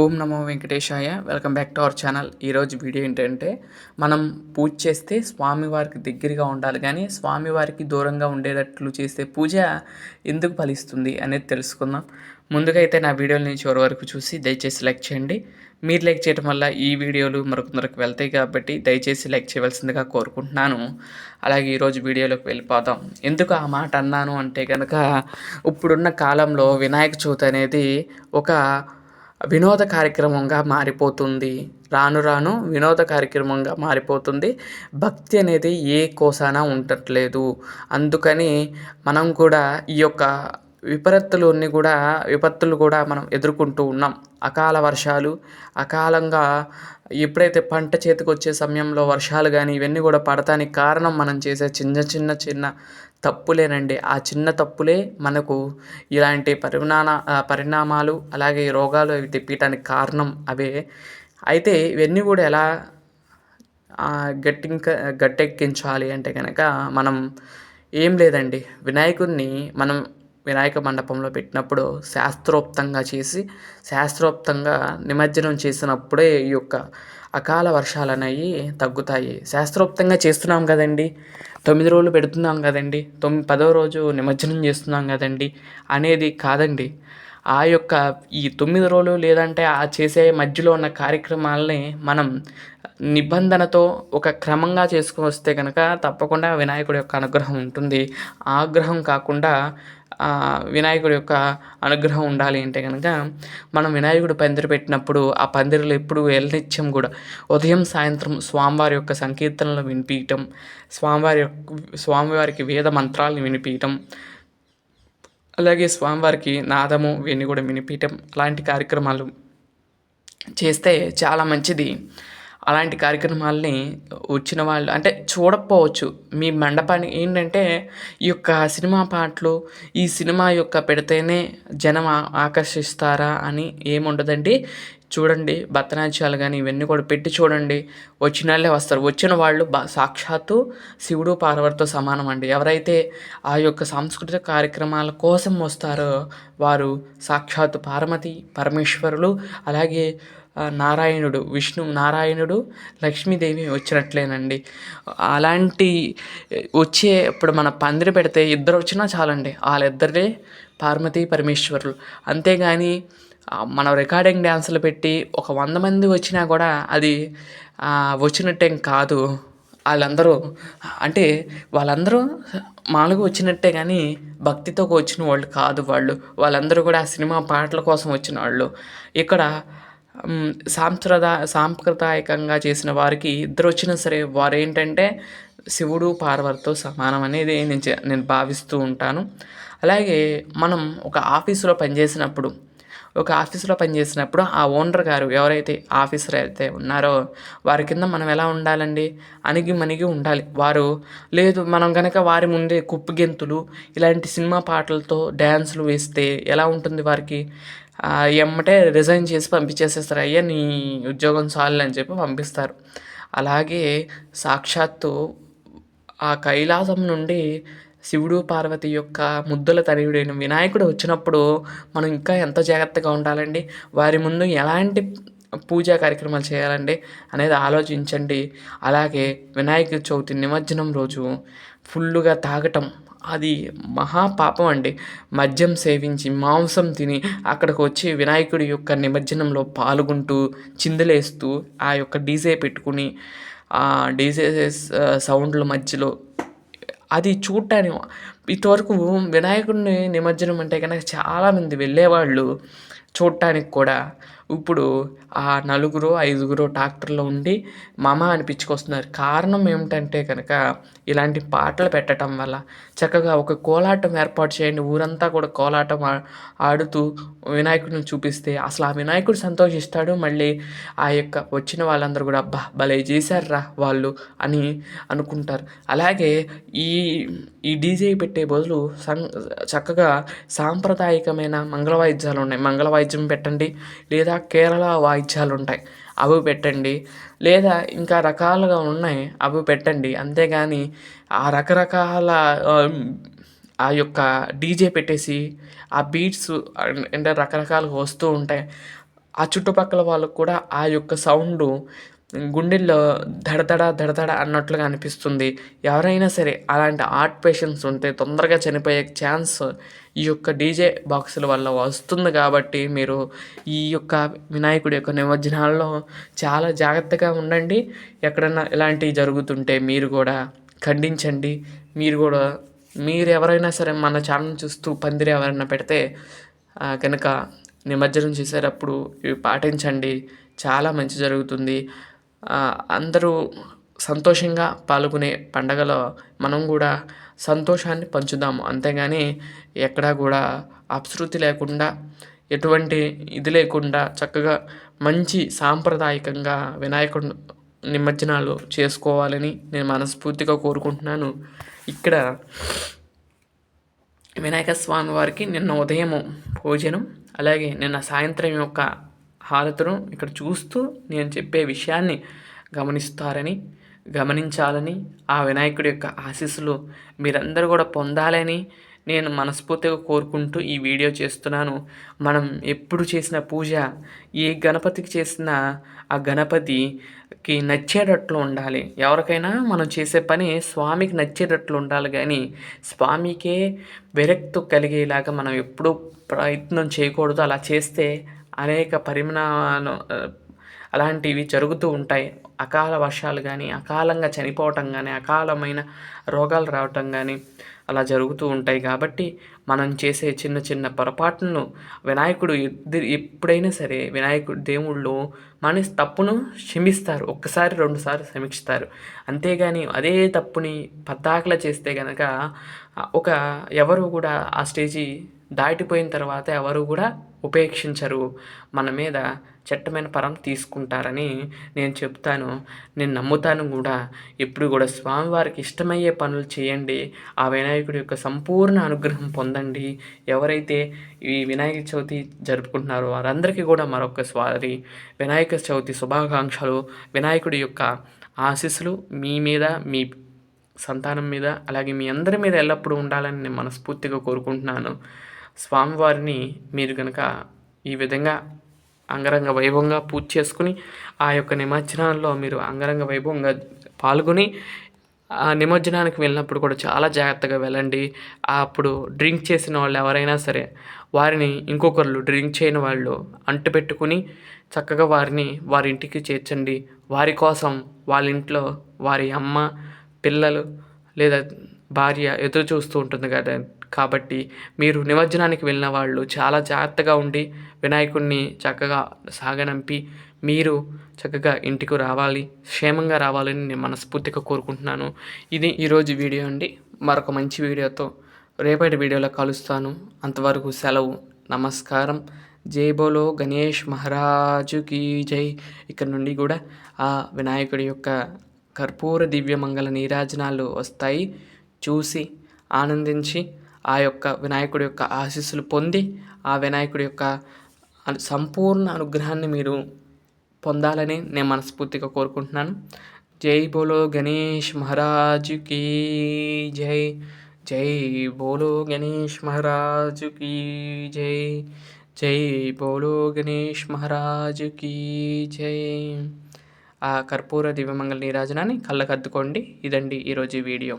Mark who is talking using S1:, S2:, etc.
S1: ఓం నమో వెంకటేశాయ. Welcome back to our channel. ఈరోజు video ఏంటంటే మనం పూజ చేస్తే స్వామివారికి దగ్గరగా ఉండాలి కానీ స్వామివారికి దూరంగా ఉండేటట్లు చేస్తే పూజ ఎందుకు ఫలిస్తుంది అనేది తెలుసుకుందాం. ముందుగా అయితే నా వీడియోని చివరి వరకు చూసి దయచేసి లైక్ చేయండి. మీరు లైక్ చేయడం వల్ల ఈ వీడియోలు మరొకందరికి వెళ్తాయి కాబట్టి దయచేసి లైక్ చేయవలసిందిగా కోరుకుంటున్నాను. అలాగే ఈరోజు వీడియోలోకి వెళ్ళిపోదాం. ఎందుకు ఆ మాట అన్నాను అంటే కనుక ఇప్పుడున్న కాలంలో వినాయక చవితి అనేది ఒక వినోద కార్యక్రమంగా మారిపోతుంది. రాను రాను వినోద కార్యక్రమంగా మారిపోతుంది. భక్తి అనేది ఏ కోసాన ఉండట్లేదు. అందుకని మనం కూడా ఈ యొక్క విపరీతులన్నీ కూడా విపత్తులు కూడా మనం ఎదుర్కొంటూ ఉన్నాం. అకాల వర్షాలు అకాలంగా ఎప్పుడైతే పంట చేతికి వచ్చే సమయంలో వర్షాలు కానీ ఇవన్నీ కూడా పడటానికి కారణం మనం చేసే చిన్న చిన్న చిన్న తప్పులేనండి. ఆ చిన్న తప్పులే మనకు ఇలాంటి పరిణామ పరిణామాలు అలాగే రోగాలు అవి తెప్పించడానికి కారణం అవే. అయితే ఇవన్నీ కూడా ఎలా గట్టింక గట్టెక్కించాలి అంటే కనుక మనం ఏం లేదండి. వినాయకుడిని మనం వినాయక మండపంలో పెట్టినప్పుడు శాస్త్రోక్తంగా చేసి శాస్త్రోక్తంగా నిమజ్జనం చేసినప్పుడే ఈ యొక్క అకాల వర్షాలు అనేవి తగ్గుతాయి. శాస్త్రోక్తంగా చేస్తున్నాం కదండి. తొమ్మిది రోజులు పెడుతున్నాం కదండి. తొమ్మి పదో రోజు నిమజ్జనం చేస్తున్నాం కదండి. అనేది కాదండి. ఆ యొక్క ఈ తొమ్మిది రోజులు లేదంటే ఆ చేసే మధ్యలో ఉన్న కార్యక్రమాలని మనం నిబంధనతో ఒక క్రమంగా చేసుకుని వస్తే కనుక తప్పకుండా వినాయకుడి యొక్క అనుగ్రహం ఉంటుంది. ఆగ్రహం కాకుండా వినాయకుడి యొక్క అనుగ్రహం ఉండాలి అంటే కనుక మనం వినాయకుడు పందిరి పెట్టినప్పుడు ఆ పందిరిలో ఎప్పుడు వెళ్ళనిత్యం కూడా ఉదయం సాయంత్రం స్వామివారి యొక్క సంకీర్తనలు వినిపించటం స్వామివారి యొక్క స్వామివారికి వేద మంత్రాలను వినిపించటం అలాగే స్వామివారికి నాదము ఇవన్నీ కూడా వినిపించటం అలాంటి కార్యక్రమాలు చేస్తే చాలా మంచిది. అలాంటి కార్యక్రమాలని వచ్చిన వాళ్ళు అంటే చూడకపోవచ్చు. మీ మండపానికి ఏంటంటే ఈ యొక్క సినిమా పాటలు ఈ సినిమా యొక్క పెడితేనే జనం ఆకర్షిస్తారా అని ఏముండదండి. చూడండి భరతనాట్యాలు కానీ ఇవన్నీ కూడా పెట్టి చూడండి. వచ్చిన వాళ్ళే వస్తారు. వచ్చిన వాళ్ళు బా సాక్షాత్తు శివుడు పార్వతితో సమానం అండి. ఎవరైతే ఆ యొక్క సాంస్కృతిక కార్యక్రమాల కోసం వస్తారో వారు సాక్షాత్తు పార్వతి పరమేశ్వరులు అలాగే నారాయణుడు విష్ణు నారాయణుడు లక్ష్మీదేవి వచ్చినట్లేనండి. అలాంటి వచ్చే ఇప్పుడు మన పందిరి పెడితే ఇద్దరు వచ్చినా చాలండి. వాళ్ళిద్దరే పార్వతి పరమేశ్వరులు. అంతేగాని మనం రికార్డింగ్ డ్యాన్సులు పెట్టి ఒక వంద మంది వచ్చినా కూడా అది వచ్చినట్టేం కాదు. వాళ్ళందరూ అంటే వాళ్ళందరూ మామూలుగా వచ్చినట్టే కానీ భక్తితో వచ్చిన వాళ్ళు కాదు వాళ్ళు. వాళ్ళందరూ కూడా ఆ సినిమా పాటల కోసం వచ్చిన వాళ్ళు. ఇక్కడ సాంప్రదా సాంప్రదాయకంగా చేసిన వారికి ఇద్దరు వచ్చినా సరే వారు ఏంటంటే శివుడు పార్వతితో సమానం అనేది నేను నేను భావిస్తూ ఉంటాను. అలాగే మనం ఒక ఆఫీసులో పనిచేసినప్పుడు ఒక ఆఫీసులో పనిచేసినప్పుడు ఆ ఓనర్ గారు ఎవరైతే ఆఫీసర్ అయితే ఉన్నారో వారి కింద మనం ఎలా ఉండాలండి? అణిగి మణిగి ఉండాలి. వారు లేదు మనం కనుక వారి ముందే కుప్పు గెంతులు ఇలాంటి సినిమా పాటలతో డ్యాన్సులు వేస్తే ఎలా ఉంటుంది వారికి? ఎమ్మటే రిజైన్ చేసి పంపించేసేస్తారు. అయ్యా నీ ఉద్యోగం చాలు అని చెప్పి పంపిస్తారు. అలాగే సాక్షాత్తు ఆ కైలాసం నుండి శివుడు పార్వతి యొక్క ముద్దుల తనయుడైన వినాయకుడు వచ్చినప్పుడు మనం ఇంకా ఎంత జాగ్రత్తగా ఉండాలండి? వారి ముందు ఎలాంటి పూజా కార్యక్రమాలు చేయాలండి అనేది ఆలోచించండి. అలాగే వినాయక చవితి నిమజ్జనం రోజు ఫుల్లుగా తాగటం అది మహాపాపం అండి. మద్యం సేవించి మాంసం తిని అక్కడికి వచ్చి వినాయకుడి యొక్క నిమజ్జనంలో పాల్గొంటూ చిందులేస్తూ ఆ యొక్క డీజే పెట్టుకుని ఆ డీజే సౌండ్ల మధ్యలో అది చూడటానికి ఇంతవరకు వినాయకుడిని నిమజ్జనం అంటే కనుక చాలామంది వెళ్ళేవాళ్ళు చూడటానికి కూడా. ఇప్పుడు ఆ నలుగురు ఐదుగురు ట్రాక్టర్లో ఉండి మమ అనిపించుకొస్తున్నారు కారణం ఏమిటంటే కనుక ఇలాంటి పాటలు పెట్టడం వల్ల చక్కగా ఒక కోలాటం ఏర్పాటు చేయండి. ఊరంతా కూడా కోలాటం ఆడుతూ వినాయకుడిని చూపిస్తే అసలు ఆ వినాయకుడు సంతోషిస్తాడు. మళ్ళీ ఆ యొక్క వచ్చిన వాళ్ళందరూ కూడా అబ్బా భలే చేశారా వాళ్ళు అని అనుకుంటారు. అలాగే ఈ ఈ డీజే పెట్టి పెట్టే బదులు సం చక్కగా సాంప్రదాయకమైన మంగళ వాయిద్యాలు ఉన్నాయి. మంగళ వాయిద్యం పెట్టండి లేదా కేరళ వాయిద్యాలు ఉంటాయి అవి పెట్టండి లేదా ఇంకా రకాలుగా ఉన్నాయి అవి పెట్టండి. అంతేగాని ఆ రకరకాల ఆ యొక్క డీజే పెట్టేసి ఆ బీట్స్ అంటే రకరకాలుగా వస్తూ ఉంటాయి. ఆ చుట్టుపక్కల వాళ్ళకు కూడా ఆ యొక్క సౌండు గుండెల్లో దడదడ దడదడ అన్నట్లుగా అనిపిస్తుంది. ఎవరైనా సరే అలాంటి హార్ట్ పేషెంట్స్ ఉంటే తొందరగా చనిపోయే ఛాన్స్ ఈ యొక్క డీజే బాక్సుల వల్ల వస్తుంది కాబట్టి మీరు ఈ యొక్క వినాయకుడి యొక్క నిమజ్జనాల్లో చాలా జాగ్రత్తగా ఉండండి. ఎక్కడన్నా ఇలాంటివి జరుగుతుంటే మీరు కూడా ఖండించండి. మీరు కూడా మీరు ఎవరైనా సరే మన ఛానల్ చూస్తూ పందిరి ఎవరైనా పెడితే కనుక నిమజ్జనం చేసేటప్పుడు ఇవి పాటించండి. చాలా మంచి జరుగుతుంది. అందరూ సంతోషంగా పాల్గొనే పండగలో మనం కూడా సంతోషాన్ని పంచుదాము. అంతేగాని ఎక్కడా కూడా అపశృతి లేకుండా ఎటువంటి ఇది లేకుండా చక్కగా మంచి సాంప్రదాయకంగా వినాయకుడు నిమజ్జనాలు చేసుకోవాలని నేను మనస్ఫూర్తిగా కోరుకుంటున్నాను. ఇక్కడ వినాయక స్వామి వారికి నిన్న ఉదయం భోజనం అలాగే నిన్న సాయంత్రం యొక్క హారతును ఇక్కడ చూస్తూ నేను చెప్పే విషయాన్ని గమనిస్తారని గమనించాలని ఆ వినాయకుడి యొక్క ఆశీస్సులు మీరందరూ కూడా పొందాలని నేను మనస్ఫూర్తిగా కోరుకుంటూ ఈ వీడియో చేస్తున్నాను. మనం ఎప్పుడు చేసిన పూజ ఏ గణపతికి చేసిన ఆ గణపతికి నచ్చేటట్లు ఉండాలి. ఎవరికైనా మనం చేసే పని స్వామికి నచ్చేటట్లు ఉండాలి కానీ స్వామికే విరక్తి కలిగేలాగా మనం ఎప్పుడూ ప్రయత్నం చేయకూడదు. అలా చేస్తే అనేక పరిమాణాలు అలాంటివి జరుగుతూ ఉంటాయి. అకాల వర్షాలు కానీ అకాలంగా చనిపోవటం కానీ అకాలమైన రోగాలు రావటం కానీ అలా జరుగుతూ ఉంటాయి. కాబట్టి మనం చేసే చిన్న చిన్న పొరపాట్లను వినాయకుడు ఎప్పుడైనా సరే వినాయకుడు దేవుళ్ళు మన తప్పును క్షమిస్తారు. ఒక్కసారి రెండుసార్లు సమీక్షిస్తారు అంతేగాని అదే తప్పుని పద్దాకలా చేస్తే కనుక ఒక ఎవరు కూడా ఆ స్టేజీ దాటిపోయిన తర్వాత ఎవరు కూడా ఉపేక్షించరు. మన మీద చట్టమైన పరం తీసుకుంటారని నేను చెప్తాను. నేను నమ్ముతాను కూడా. ఎప్పుడు కూడా స్వామివారికి ఇష్టమయ్యే పనులు చేయండి. ఆ వినాయకుడి యొక్క సంపూర్ణ అనుగ్రహం పొందండి. ఎవరైతే ఈ వినాయక చవితి జరుపుకుంటున్నారో వారందరికీ కూడా మరొకసారి వినాయక చవితి శుభాకాంక్షలు. వినాయకుడి యొక్క ఆశీస్సులు మీ మీద మీ సంతానం మీద అలాగే మీ అందరి మీద ఎల్లప్పుడూ ఉండాలని నేను మనస్ఫూర్తిగా కోరుకుంటున్నాను. స్వామివారిని మీరు కనుక ఈ విధంగా అంగరంగ వైభవంగా పూజ చేసుకుని ఆ యొక్క నిమజ్జనాల్లో మీరు అంగరంగ వైభవంగా పాల్గొని ఆ నిమజ్జనానికి వెళ్ళినప్పుడు కూడా చాలా జాగ్రత్తగా వెళ్ళండి. అప్పుడు డ్రింక్ చేసిన వాళ్ళు ఎవరైనా సరే వారిని ఇంకొకరు డ్రింక్ చేయని వాళ్ళు అంటు పెట్టుకుని చక్కగా వారిని వారి ఇంటికి చేర్చండి. వారి కోసం వాళ్ళ ఇంట్లో వారి అమ్మ పిల్లలు లేదా భార్య ఎదురు చూస్తూ ఉంటుంది కదా. కాబట్టి మీరు నిమజ్జనానికి వెళ్ళిన వాళ్ళు చాలా జాగ్రత్తగా ఉండి వినాయకుడిని చక్కగా సాగనంపి మీరు చక్కగా ఇంటికి రావాలి క్షేమంగా రావాలని నేను మనస్ఫూర్తిగా కోరుకుంటున్నాను. ఇది ఈరోజు వీడియో అండి. మరొక మంచి వీడియోతో రేపటి వీడియోలో కలుస్తాను. అంతవరకు సెలవు. నమస్కారం. జై బోలో గణేష్ మహారాజుకి జై. ఇక్కడ నుండి కూడా ఆ వినాయకుడి యొక్క కర్పూర దివ్యమంగళ నీరాజనాలు వస్తాయి. చూసి ఆనందించి ఆ యొక్క వినాయకుడి యొక్క ఆశీస్సులు పొంది ఆ వినాయకుడి యొక్క సంపూర్ణ అనుగ్రహాన్ని మీరు పొందాలని నేను మనస్ఫూర్తిగా కోరుకుంటున్నాను. జై బోలో గణేష్ మహారాజుకి జై. జై బోలో గణేష్ మహారాజుకి జై. జై బోలో గణేష్ మహారాజుకి జై. ఆ కర్పూర దివ్యమంగళ నీరాజనాన్ని కళ్ళకద్దుకోండి. ఇదండి ఈరోజు వీడియో.